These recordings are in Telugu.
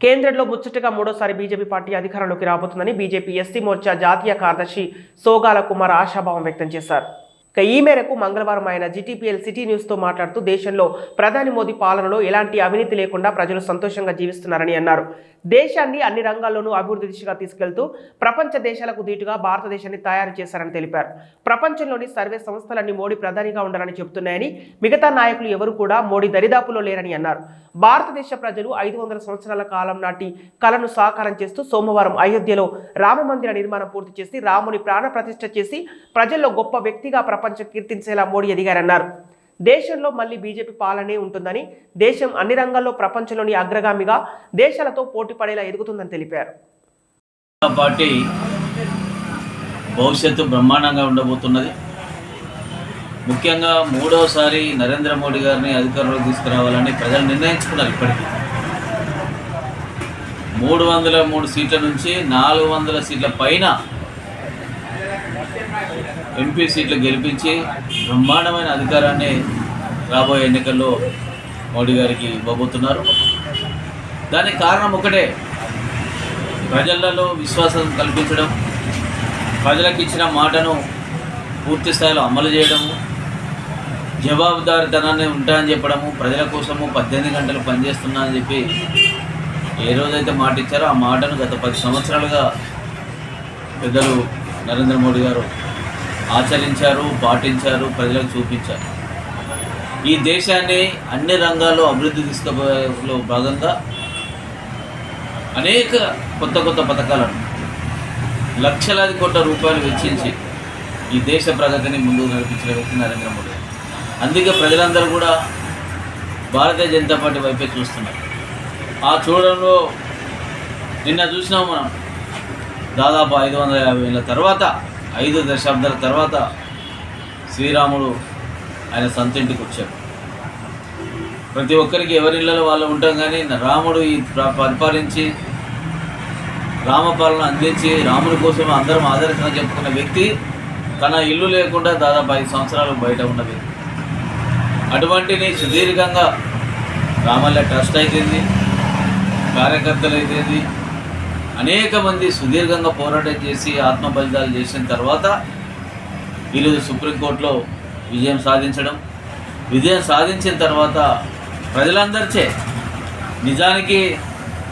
కేంద్రంలో ముచ్చటగా మూడోసారి బీజేపీ పార్టీ అధికారంలోకి రాబోతుందని బీజేపీ ఎస్సీ మోర్చా జాతీయ కార్యదర్శి సోగాల కుమార్ ఆశాభావం వ్యక్తం చేశారు. ఇక ఈ మేరకు మంగళవారం ఆయన జీటీపీఎల్ సిటీ న్యూస్తో మాట్లాడుతూ దేశంలో ప్రధాని మోదీ పాలనలో ఎలాంటి అవినీతి లేకుండా ప్రజలు సంతోషంగా జీవిస్తున్నారని అన్నారు. దేశాన్ని అన్ని రంగాల్లోనూ అభివృద్ధి దిశగా తీసుకెళ్తూ ప్రపంచ దేశాలకు దీటుగా భారతదేశాన్ని తయారు చేశారని తెలిపారు. ప్రపంచంలోని సర్వే సంస్థలన్నీ మోడీ ప్రధానిగా ఉండాలని చెబుతున్నాయని మిగతా నాయకులు ఎవరు కూడా మోడీ దరిదాపులో లేరని అన్నారు. భారతదేశ ప్రజలు ఐదు వందల సంవత్సరాల కాలం నాటి కలను సాకారం చేస్తూ సోమవారం అయోధ్యలో రామమందిర నిర్మాణం పూర్తి చేసి రాముని ప్రాణ ప్రతిష్ఠ చేసి ప్రజల్లో గొప్ప వ్యక్తిగా ప్రపంచం కీర్తించేలా మోడీ ఎదిగారన్నారు. దేశంలో మళ్ళీ బీజేపీ పాలనే ఉంటుందని దేశం అన్ని రంగాల్లో ప్రపంచంలోని అగ్రగామిగా దేశాలతో పోటీ పడేలా ఎదుగుతుందని తెలిపారు. పార్టీ భవిష్యత్తు బ్రహ్మాండంగా ఉండబోతున్నది. ముఖ్యంగా మూడవసారి నరేంద్ర మోడీ గారిని అధికారంలో తీసుకురావాలని ప్రజలు నిర్ణయించుకున్నారు ఇప్పటికీ. మూడు వందల మూడు సీట్ల నుంచి నాలుగు వందల సీట్ల పైన ఎంపీ సీట్లు గెలిపించి బ్రహ్మాండమైన అధికారాన్ని రాబోయే ఎన్నికల్లో మోడీ గారికి ఇవ్వబోతున్నారు. దానికి కారణం ఒకటే ప్రజలలో విశ్వాసం కల్పించడం ప్రజలకు ఇచ్చిన మాటను పూర్తి స్థాయిలో అమలు చేయడము జవాబుదారితనాన్ని ఉంటాయని చెప్పడము ప్రజల కోసము పద్దెనిమిది గంటలు పనిచేస్తున్నా అని చెప్పి ఏ రోజైతే మాట ఇచ్చారో ఆ మాటను గత పది సంవత్సరాలుగా పెద్దలు నరేంద్ర మోడీ గారు ఆచరించారు పాటించారు ప్రజలకు చూపించారు. ఈ దేశాన్ని అన్ని రంగాల్లో అభివృద్ధి తీసుకుపోయేలో భాగంగా అనేక కొత్త కొత్త పథకాలను లక్షలాది కోట్ల రూపాయలు వెచ్చించి ఈ దేశ ప్రగతిని ముందుకు నడిపించిన వ్యక్తి నరేంద్ర మోడీ. అందుకే ప్రజలందరూ కూడా భారతీయ జనతా పార్టీ వైపే చూస్తున్నారు. ఆ చూడడంలో నిన్న చూసినాం మనం. దాదాపు ఐదు వందల యాభై ఏళ్ళ తర్వాత ఐదు దశాబ్దాల తర్వాత శ్రీరాముడు ఆయన సంతింటికి వచ్చాడు. ప్రతి ఒక్కరికి ఎవరిళ్ళలో వాళ్ళు ఉంటాం కానీ రాముడు ఈ పరిపాలించి రామపాలన అందించి రాముడి కోసం అందరం ఆదర్శంగా చెప్పుకున్న వ్యక్తి తన ఇల్లు లేకుండా దాదాపు ఐదు సంవత్సరాలు బయట ఉన్న వ్యక్తి అటువంటిని సుదీర్ఘంగా రామల్ల ట్రస్ట్ అయితేంది కార్యకర్తలు అయితేంది అనేక మంది సుదీర్ఘంగా పోరాటం చేసి ఆత్మ బలిదాలు చేసిన తర్వాత ఈరోజు సుప్రీంకోర్టులో విజయం సాధించడం విజయం సాధించిన తర్వాత ప్రజలందరిచే నిజానికి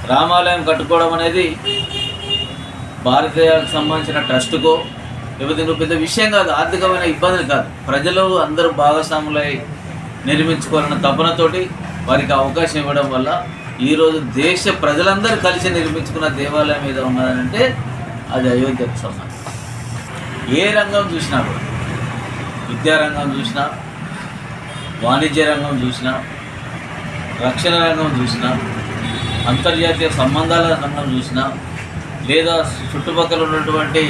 రామాలయం కట్టుకోవడం అనేది భారతీయాలకు సంబంధించిన ట్రస్టుకో లేకపోతే పెద్ద విషయం కాదు ఆర్థికమైన ఇబ్బందులు కాదు. ప్రజలు అందరూ భాగస్వాములై నిర్మించుకోవాలన్న తపనతోటి వారికి అవకాశం ఇవ్వడం వల్ల ఈరోజు దేశ ప్రజలందరూ కలిసి నిర్మించుకున్న దేవాలయం మీద ఉన్నదంటే అది అయోధ్యకు సంబంధం ఏ రంగం చూసినా కూడా విద్యారంగం చూసినా వాణిజ్య రంగం చూసినా రక్షణ రంగం చూసినా అంతర్జాతీయ సంబంధాల రంగం చూసినా లేదా చుట్టుపక్కల ఉన్నటువంటి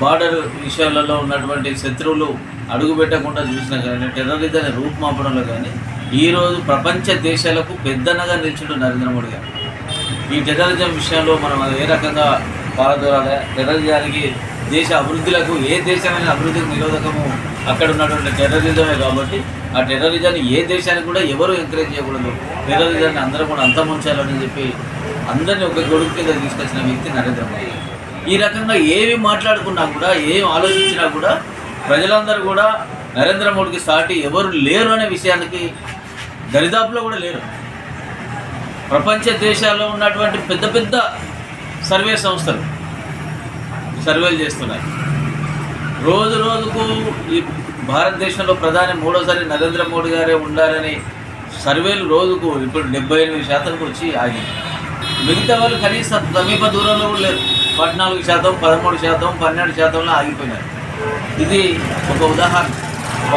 బార్డర్ విషయాలలో ఉన్నటువంటి శత్రువులు అడుగుపెట్టకుండా చూసినా కానీ టెర్రరిజాన్ని రూపుమాపడంలో కానీ ఈరోజు ప్రపంచ దేశాలకు పెద్దనగా నిలిచిండు నరేంద్ర మోడీ గారు. ఈ టెర్రరిజం విషయంలో మనం ఏ రకంగా పారదోరాలి టెర్రరిజానికి దేశ అభివృద్ధిలకు ఏ దేశమైన అభివృద్ధికి నిరోధకము అక్కడ ఉన్నటువంటి టెర్రరిజమే కాబట్టి ఆ టెర్రరిజాన్ని ఏ దేశానికి కూడా ఎవరు ఎంకరేజ్ చేయకూడదు. టెర్రరిజాన్ని అందరూ కూడా అంతముంచాలని చెప్పి అందరినీ ఒక గొడుగు కింద తీసుకొచ్చిన వ్యక్తి నరేంద్ర మోడీ ఈ రకంగా ఏమి మాట్లాడుకున్నా కూడా ఏం ఆలోచించినా కూడా ప్రజలందరూ కూడా నరేంద్ర మోడీకి సాటి ఎవరు లేరు అనే విషయానికి దరిదాపులో కూడా లేరు. ప్రపంచ దేశాల్లో ఉన్నటువంటి పెద్ద పెద్ద సర్వే సంస్థలు సర్వేలు చేస్తున్నాయి. రోజు రోజుకు ఈ భారతదేశంలో ప్రధాని మూడోసారి నరేంద్ర మోడీ గారే ఉండాలని సర్వేలు రోజుకు ఇప్పుడు డెబ్బై ఎనిమిది శాతంకి వచ్చి ఆగింది. మిగతా వాళ్ళు కనీసం సమీప దూరంలో కూడా లేరు. పద్నాలుగు శాతం పదమూడు శాతం పన్నెండు శాతంలో ఆగిపోయినారు. ఇది ఒక ఉదాహరణ.